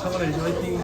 창원 LG 화이팅!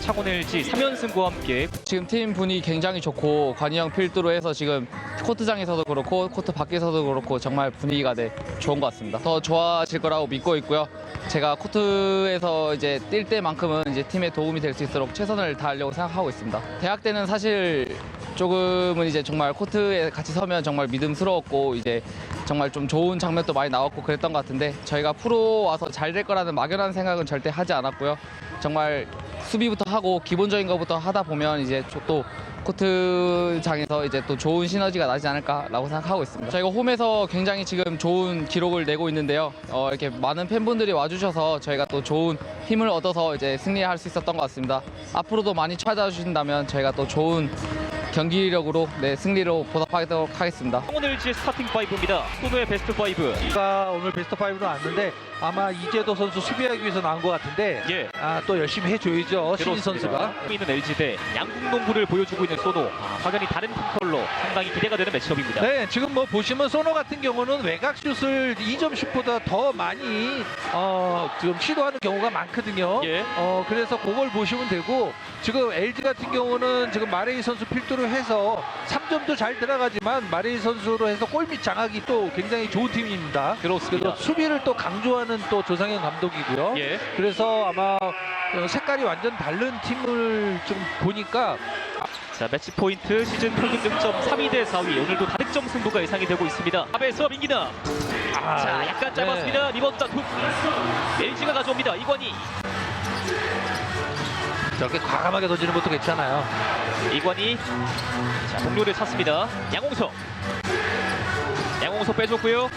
창원 LG 3연승과 함께 지금 팀 분위기 굉장히 좋고 관이형 필두로 해서 지금 코트장에서도 그렇고 코트 밖에서도 그렇고 정말 분위기가 네, 좋은 것 같습니다. 더 좋아질 거라고 믿고 있고요. 제가 코트에서 이제 뛸 때만큼은 이제 팀에 도움이 될 수 있도록 최선을 다하려고 생각하고 있습니다. 대학 때는 사실 조금은 이제 정말 코트에 같이 서면 정말 믿음스러웠고 이제 정말 좀 좋은 장면도 많이 나왔고 그랬던 것 같은데 저희가 프로 와서 잘 될 거라는 막연한 생각은 절대 하지 않았고요. 정말 수비부터 하고 기본적인 것부터 하다 보면 이제 저- 또 코트장에서 이제 또 좋은 시너지가 나지 않을까라고 생각하고 있습니다. 저희가 홈에서 굉장히 지금 좋은 기록을 내고 있는데요. 어, 이렇게 많은 팬분들이 와주셔서 저희가 또 좋은 힘을 얻어서 이제 승리할 수 있었던 것 같습니다. 앞으로도 많이 찾아주신다면 저희가 또 좋은 경기력으로 네, 승리로 보답하도록 하겠습니다. 창원 LG의 스타팅 5입니다. 소노의 베스트 5. 가 오늘 베스트 5로 왔는데 아마 이재도 선수 수비하기 위해서 나온 것 같은데 예. 아, 또 열심히 해줘야죠 신인 선수가 있는 LG 대 양궁 농구를 보여주고 있는 소노. 아, 확연히 다른 컬러 상당히 기대가 되는 매치업입니다. 네 지금 뭐 보시면 소노 같은 경우는 외곽 슛을 2점 슛보다 더 많이 어, 지금 시도하는 경우가 많거든요 예. 어, 그래서 그걸 보시면 되고 지금 LG 같은 경우는 지금 마레이 선수 필두로 해서 3점도 잘 들어가지만 마레이 선수로 해서 골밑 장악이 또 굉장히 좋은 팀입니다 그렇습니다. 그래서 수비를 또 강조하는 또 조상현 감독이고요 예. 그래서 아마 어, 색깔이 완전 다른 팀을 좀 보니까 자 매치 포인트 시즌 평균 득점 3위 대 4위 오늘도 다득점 승부가 예상이 되고 있습니다. 탑에서 민기나 아, 자 약간 네. 짧았습니다. 리버드 다툼 LG가 가져옵니다. 이관희 저렇게 과감하게 던지는 것도 괜찮아요. 이관희 자 동료를 찾습니다. 양홍석 양홍석 빼줬고요.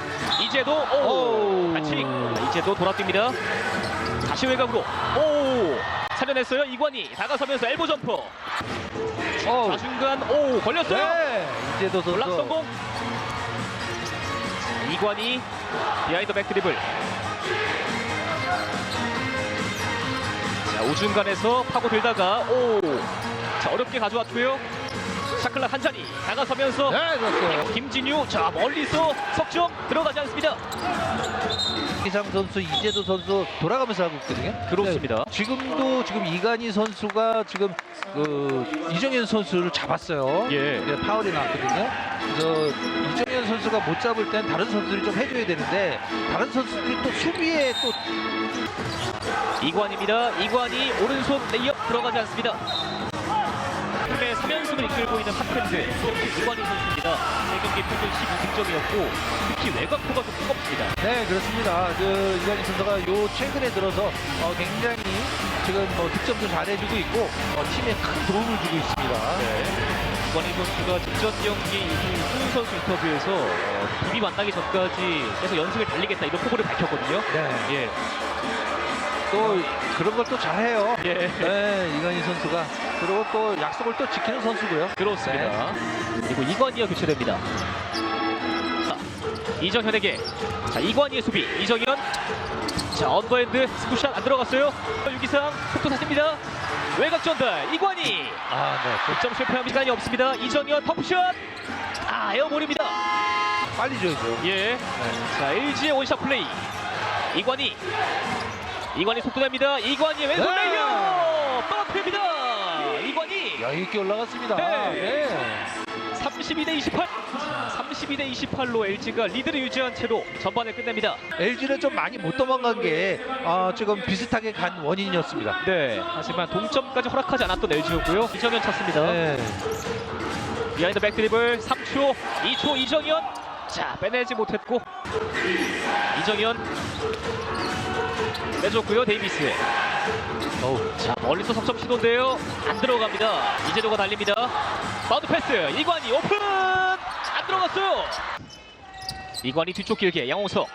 이제도 오 오. 반칙 이제도 돌아뜁니다. 다시 외곽으로 오 살려냈어요. 이관희 다가서면서 엘보 점퍼 어우. 좌중간 오 걸렸어요. 네, 이제도 블락 선수. 성공. 이관이 비하인드 백 드리블. 자 우중간에서 파고 들다가 오. 자 어렵게 가져왔고요. 샤클락 한 자리 다가서면서 네, 그렇죠. 김진유 자 멀리서 석점 들어가지 않습니다. 이상 선수, 이재도 선수 돌아가면서 하고 있거든요. 그렇습니다. 네, 지금도 지금 이간희 선수가 지금 그 이정현 선수를 잡았어요. 예. 네, 파울이 나왔거든요. 그래서 이정현 선수가 못 잡을 땐 다른 선수들이 좀 해줘야 되는데 다른 선수들이 또 수비에 또 이관입니다. 이관이 오른손 레이업 들어가지 않습니다. 팀의 3연승을 이끌고 있는 핫팬드 이관희 선수입니다. 3경기 평균 12득점이었고 특히 외곽포가 좀 뜨겁습니다. 네 그렇습니다. 그 이관희 선수가 요 최근에 들어서 어, 굉장히 지금 뭐 득점도 잘해주고 있고 어, 팀에 큰 도움을 주고 있습니다. 네. 이관희 선수가 직전 경기 손 선수 인터뷰에서 어, DB 만나기 전까지 계속 연승을 달리겠다 이런 포부를 밝혔거든요. 네. 예. 또 그런 걸 또 잘해요. 예. 네, 이관희 선수가 그리고 또 약속을 또 지키는 선수고요. 그렇습니다. 그리고 이관희가 교체됩니다. 자, 이정현에게 자 이관희의 수비 이정현 자 언더핸드 스쿠샷 안 들어갔어요. 유기상 속도 샀습니다. 외곽 전달 이관희 아, 네. 득점 실패한 시간이 없습니다. 이정현 펌프샷 아 에어볼입니다. 빨리 줘야죠. 예. 자 LG의 원샷 플레이 이관희 이관희 속도 냅니다. 이관희의 왼손 네. 레이어 떨어뜨립니다. 이관희 여유 있게 올라갔습니다. 네. 32대 28. 32대 28로 LG가 리드를 유지한 채로 전반을 끝냅니다. LG는 좀 많이 못 도망간 게 어, 지금 비슷하게 간 원인이었습니다. 네. 하지만 동점까지 허락하지 않았던 LG였고요. 이정현 찼습니다. 네. 비하인드 백드리블 3초, 2초 이정현. 자, 빼내지 못했고 이정현 빼줬고요. 데이비스. 어우, 자, 멀리서 석점 시도인데요. 안 들어갑니다. 이재도가 달립니다. 바운드 패스. 이관이 오픈! 안 들어갔어요. 이관이 뒤쪽 길게 양홍석.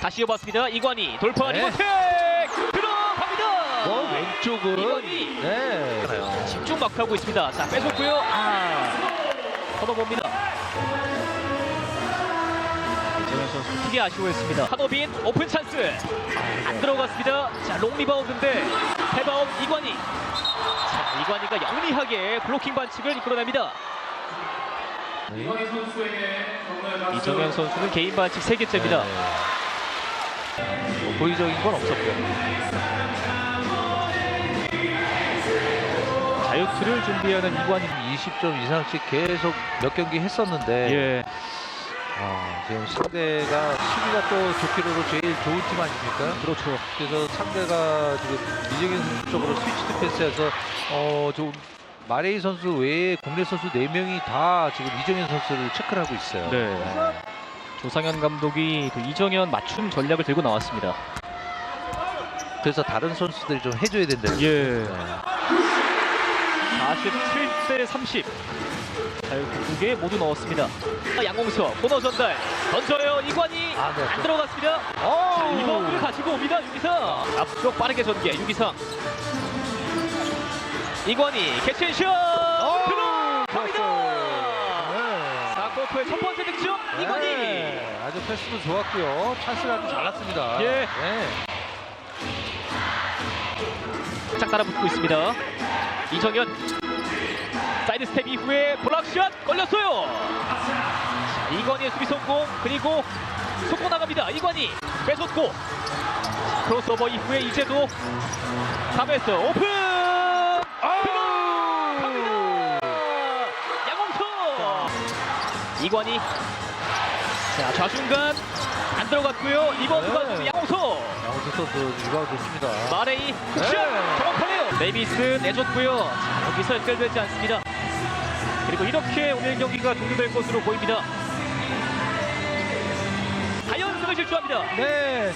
다시 이어봤습니다. 이관이 돌파 네. 리버텍! 들어갑니다. 뭐 왼쪽은 이관이 네. 집중 마크하고 있습니다. 자, 뺏었고요. 아, 걷어봅니다. 이정현 선수 크게 아쉬워했습니다. 하노빈 오픈 찬스. 안 들어갔습니다. 자, 롱 리바운드인데 해바움 이관희. 자, 이관희가 영리하게 블로킹 반칙을 이끌어냅니다. 이정현 선수는 개인 반칙 3개째입니다. 뭐 고의적인 건 없었고요. 자유투를 준비하는 이관희 20점 이상씩 계속 몇 경기 했었는데 예. 아, 지금 상대가 수비가 또 좋기로도 제일 좋은 팀 아닙니까? 그렇죠. 그래서 상대가 지금 이정현 선수 쪽으로 스위치 디펜스에서 어, 좀 마레이 선수 외에 국내 선수 4명이 다 지금 이정현 선수를 체크를 하고 있어요. 네. 조상현 감독이 또 이정현 맞춤 전략을 들고 나왔습니다. 그래서 다른 선수들이 좀 해줘야 된다. 예. 네. 47대 30. 자유투 두개 모두 넣었습니다. 양홍석 코너 전달 던져요 이관희 아, 네. 안 들어갔습니다. 자, 리바운드를 가지고 옵니다 유기상 앞쪽 빠르게 전개 유기상 이관희 캐치앤슛 들어갑니다. 네. 4쿼터의 첫 번째 득점 이관희 네, 아주 패스도 좋았고요. 찬스를 아주 잘 났습니다. 예. 네. 살짝 따라붙고 있습니다. 이정현 사이드 스텝 이후에 블락샷 걸렸어요. 자, 이관희의 수비 성공 그리고 속고 나갑니다. 이관희 뺏었고 자, 크로스오버 이후에 이제도 3에서 오픈 갑니다. 양홍석 이관희 자 좌중간 안 들어갔고요. 리버드가 네. 양홍석 양호수 선수 리바운드 좋습니다. 마레이 네. 정확하네요 데이비스 내줬고요 자, 여기서 연결되지 않습니다 그리고 이렇게 오늘 경기가 종료될 것으로 보입니다 다연승을 질주합니다 네.